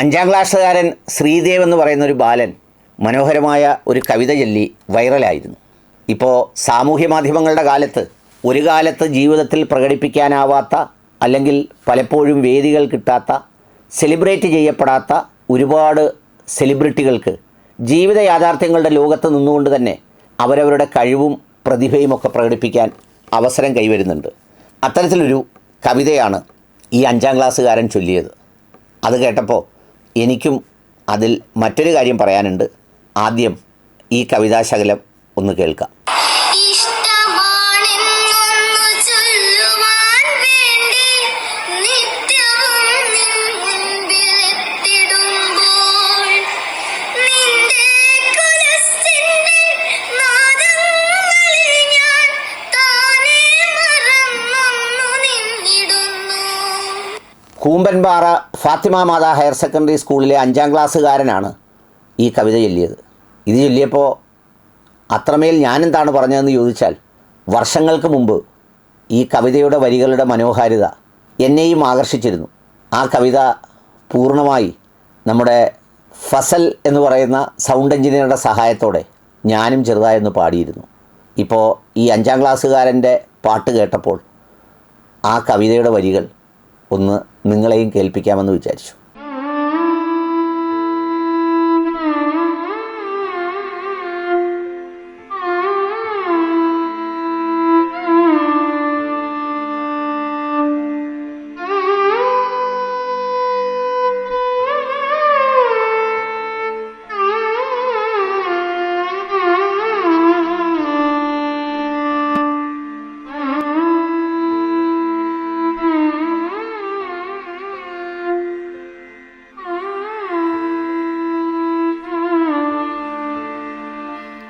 അഞ്ചാം ക്ലാസ്സുകാരൻ ശ്രീദേവ് എന്ന് പറയുന്ന ഒരു ബാലൻ മനോഹരമായ ഒരു കവിത ചൊല്ലി വൈറലായിരുന്നു. ഇപ്പോൾ സാമൂഹ്യ മാധ്യമങ്ങളുടെ കാലത്ത് ഒരു കാലത്ത് ജീവിതത്തിൽ പ്രകടിപ്പിക്കാനാവാത്ത അല്ലെങ്കിൽ പലപ്പോഴും വേദികൾ കിട്ടാത്ത സെലിബ്രേറ്റ് ചെയ്യപ്പെടാത്ത ഒരുപാട് സെലിബ്രിറ്റികൾക്ക് ജീവിത യാഥാർത്ഥ്യങ്ങളുടെ ലോകത്ത് നിന്നുകൊണ്ട് തന്നെ അവരവരുടെ കഴിവും പ്രതിഭയും ഒക്കെ പ്രകടിപ്പിക്കാൻ അവസരം കൈവരുന്നുണ്ട്. അത്തരത്തിലൊരു കവിതയാണ് ഈ അഞ്ചാം ക്ലാസ്സുകാരൻ ചൊല്ലിയത്. അത് കേട്ടപ്പോൾ എനിക്കും അതിൽ മറ്റൊരു കാര്യം പറയാനുണ്ട്. ആദ്യം ഈ കവിതാശകലം ഒന്ന് കേൾക്കാം. കൂമ്പൻപാറ ഫാത്തിമ മാതാ ഹയർ സെക്കൻഡറി സ്കൂളിലെ അഞ്ചാം ക്ലാസ്സുകാരനാണ് ഈ കവിത ചൊല്ലിയത്. ഇത് ചൊല്ലിയപ്പോൾ അത്രമേൽ ഞാനെന്താണ് പറഞ്ഞതെന്ന് ചോദിച്ചാൽ വർഷങ്ങൾക്ക് മുമ്പ് ഈ കവിതയുടെ വരികളുടെ മനോഹാരിത എന്നെയും ആകർഷിച്ചിരുന്നു. ആ കവിത പൂർണമായി നമ്മുടെ ഫസൽ എന്ന് പറയുന്ന സൗണ്ട് എഞ്ചിനീയറുടെ സഹായത്തോടെ ഞാനും ചെറുതായൊന്ന് പാടിയിരുന്നു. ഇപ്പോൾ ഈ അഞ്ചാം ക്ലാസ്സുകാരന്റെ പാട്ട് കേട്ടപ്പോൾ ആ കവിതയുടെ വരികൾ ഒന്ന് നിങ്ങളെയും കേൾപ്പിക്കാമെന്ന് വിചാരിച്ചു.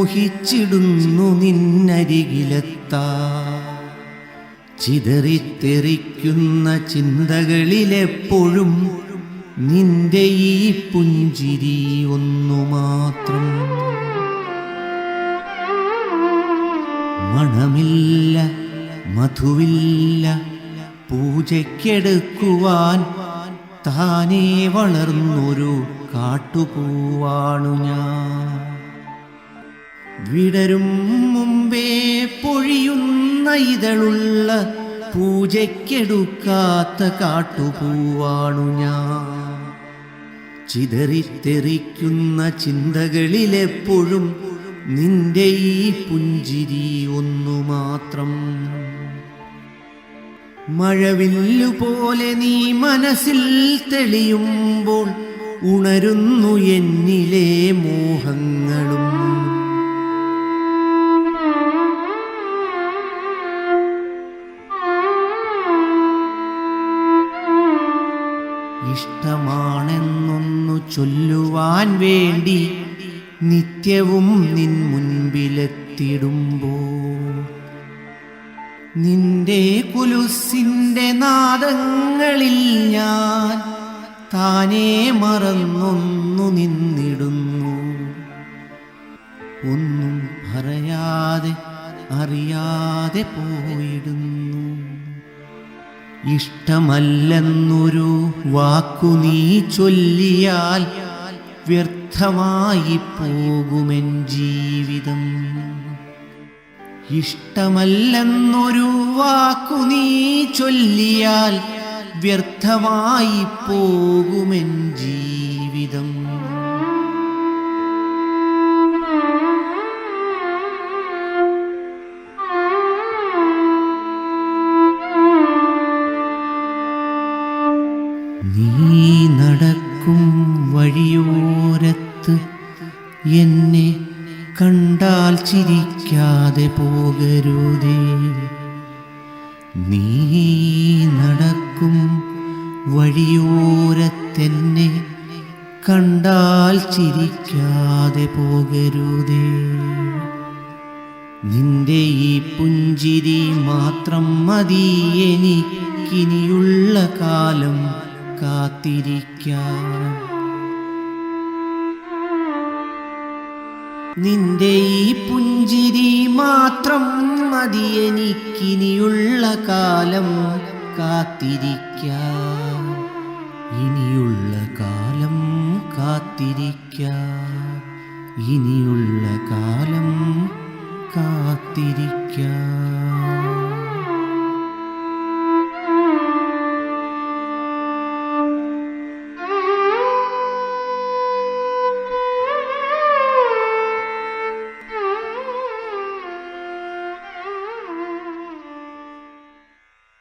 മോഹിച്ചിടുന്നു നിന്നരികിലെത്താ. ചിതറിത്തെറിക്കുന്ന ചിന്തകളിലെപ്പോഴും നിന്റെ ഈ പുഞ്ചിരി ഒന്നു മാത്രം. മണമില്ല മധുവില്ല പൂജയ്ക്കെടുക്കുവാൻ താനേ വളർന്നൊരു കാട്ടുപൂവാണു ഞാൻ. വിടരും മുമ്പേ പൊഴിയുന്ന ഇതളുള്ള പൂജയ്ക്കെടുക്കാത്ത കാട്ടുപൂവാണു ഞാൻ. ചിതറിത്തെറിക്കുന്ന ചിന്തകളിലെപ്പോഴും നിന്റെ ഈ പുഞ്ചിരി ഒന്നു മാത്രം. മഴവില്ലു പോലെ നീ മനസ്സിൽ തെളിയുമ്പോൾ ഉണരുന്നു എന്നിലെ മോഹങ്ങളും. ചൊല്ലുവാൻ വേണ്ടി നിത്യവും നിൻ മുൻപിലെത്തിടുമ്പോൾ നിന്റെ കുലുസിന്റെ നാദങ്ങളിൽ ഞാൻ താനേ മറന്നൊന്നു നിന്നിടുന്നു. ഒന്നും പറയാതെ അറിയാതെ പോയിടുന്നു. ഇഷ്ടമല്ലെന്നൊരു വാക്കു നീ ചൊല്ലിയാൽ വ്യർത്ഥമായി പോകുമെൻ ജീവിതം. ഇഷ്ടമല്ലെന്നൊരു വാക്കു നീ ചൊല്ലിയാൽ വ്യർത്ഥമായി പോകുമെൻ ജീവിതം. നടക്കും വഴിയോരത്ത്. എന്നെ കണ്ടാൽ ചിരിക്കാതെ പോകരുതേ. നീ നടക്കും വഴിയോരത്തെന്നെ കണ്ടാൽ ചിരിക്കാതെ പോകരുതേ. നിന്റെ ഈ പുഞ്ചിരി മാത്രം മതി എനിക്കിനിയുള്ള കാലം. കാത്തിരിക്കാൻ നിന്റെ ഈ പുഞ്ചിരി മാത്രം മതി എനിക്കിനിയുള്ള കാലം. കാത്തിരിക്കാം. ഇനിയുള്ള കാലം കാത്തിരിക്കാം. ഇനിയുള്ള കാലം കാത്തിരിക്കാം.